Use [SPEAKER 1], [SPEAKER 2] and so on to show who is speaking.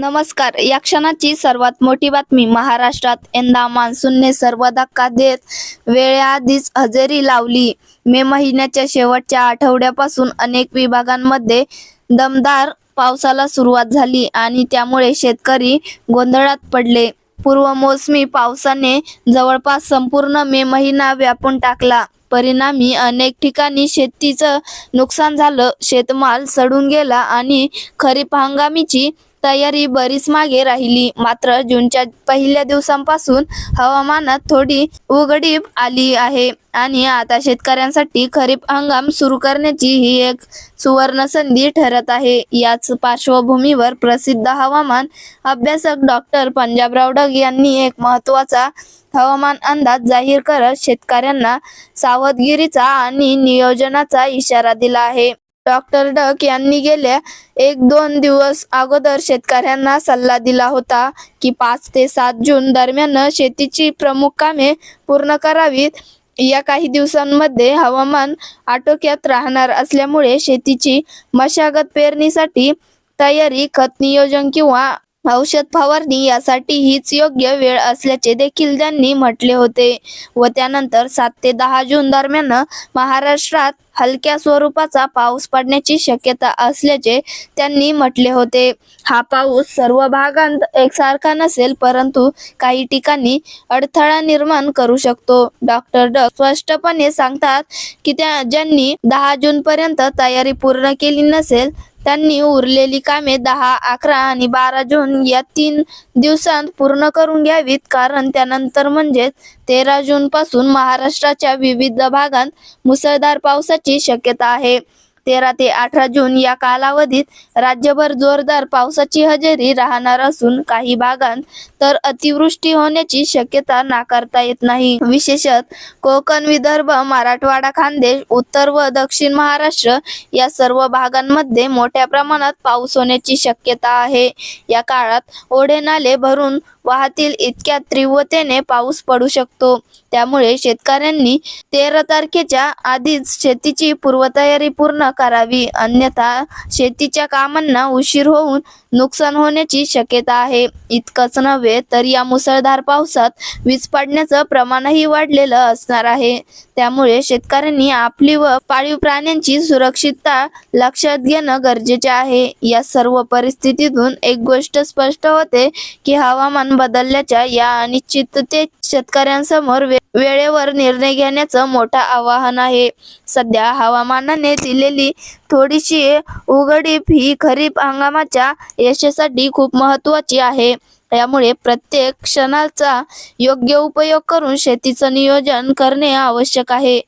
[SPEAKER 1] नमस्कार. या क्षणाची सर्वात मोठी बातमी महाराष्ट्रात यंदा मान्सूनने सर्व धक्का देत वेळेआधीच हजेरी लावली. मे महिन्याच्या शेवटच्या आठवड्यापासून अनेक विभागांमध्ये दमदार पावसाला सुरुवात झाली आणि त्यामुळे शेतकरी गोंधळात पडले. पूर्वमोसमी पावसाने जवळपास संपूर्ण मे महिना व्यापून टाकला. परिणामी अनेक ठिकाणी शेतीचं नुकसान झालं शेतमाल सडून गेला आणि खरीप हंगामीची तयारी बरीच मागे राहिली. मात्र जूनच्या पहिल्या दिवसांपासून हवामानात थोडी उघडीप आली आहे आणि आता शेतकऱ्यांसाठी खरीप हंगाम सुरू करण्याची ही एक सुवर्ण संधी ठरत आहे. याच पार्श्वभूमीवर प्रसिद्ध हवामान अभ्यासक डॉक्टर पंजाबराव डग यांनी एक महत्त्वाचा हवामान अंदाज जाहीर करत शेतकऱ्यांना सावधगिरीचा आणि नियोजनाचा इशारा दिला आहे. डॉक्टर डक यांनी गेल्या एक दोन दिवस अगोदर शेतकऱ्यांना सल्ला दिला होता की पाच ते सात जून दरम्यान शेतीची प्रमुख कामे पूर्ण करावीत. या काही दिवसांमध्ये हवामान आटोक्यात राहणार असल्यामुळे शेतीची मशागत पेरणीसाठी तयारी खत नियोजन किंवा औषध फवारणी यासाठी हीच योग्य वेळ असल्याचे देखील त्यांनी म्हटले होते व त्यानंतर सात ते दहा जून दरम्यान महाराष्ट्रात हलक्या स्वरूपाचा पाऊस पडण्याची शक्यता असल्याचे त्यांनी म्हटले होते. हा पाऊस सर्व भागांत एकसारखा नसेल परंतु काही ठिकाणी अडथळा निर्माण करू शकतो. डॉक्टर ड. स्पष्टपणे सांगतात की त्या ज्यांनी दहा जून पर्यंत तयारी पूर्ण केली नसेल त्यांनी उरलेली कामे दहा अकरा आणि बारा जून या तीन दिवसांत पूर्ण करून घ्यावीत. कारण त्यानंतर म्हणजेच तेरा जून पासून महाराष्ट्राच्या विविध भागात मुसळधार पावसाची शक्यता आहे. तेरा ते अठरा जून या कालावधीत राज्यभर जोरदार पावसाची हजेरी राहणार असून काही भागांत तर अतिवृष्टी होण्याची शक्यता नाकारता येत नाही. विशेषत कोकण विदर्भ मराठवाडा खानदेश उत्तर व दक्षिण महाराष्ट्र या सर्व भागांमध्ये मोठ्या प्रमाणात पाऊस होण्याची शक्यता आहे. या काळात ओढे नाले भरून वाहतील इतक्या तीव्रतेने पाऊस पडू शकतो. त्यामुळे शेतकऱ्यांनी तेरा तारखेच्या आधीच शेतीची पूर्वतयारी पूर्ण करावी. अन्यथा शेतीच्या कामांना उशीर होऊन नुकसान होण्याची शक्यता आहे. इतकंच नव्हे तर या मुसळधार पावसात वीज पडण्याचं प्रमाणही वाढलेलं असणार आहे. त्यामुळे शेतकऱ्यांनी आपली व पाळीव प्राण्यांची सुरक्षितता लक्षात घेणं गरजेचे आहे. या सर्व परिस्थितीतून एक गोष्ट स्पष्ट होते की हवामान बदलल्याच्या या अनिश्चिततेत शेतकऱ्यांसमोर वे- वेळेवर निर्णय घेण्याचं मोठं आव्हान आहे. सध्या हवामानाने दिलेली थोडीशी उघडीप ही खरीप हंगामाच्या यशासाठी खूप महत्वाची आहे. त्यामुळे प्रत्येक क्षणाचा योग्य उपयोग करून शेतीचं नियोजन करणे आवश्यक आहे.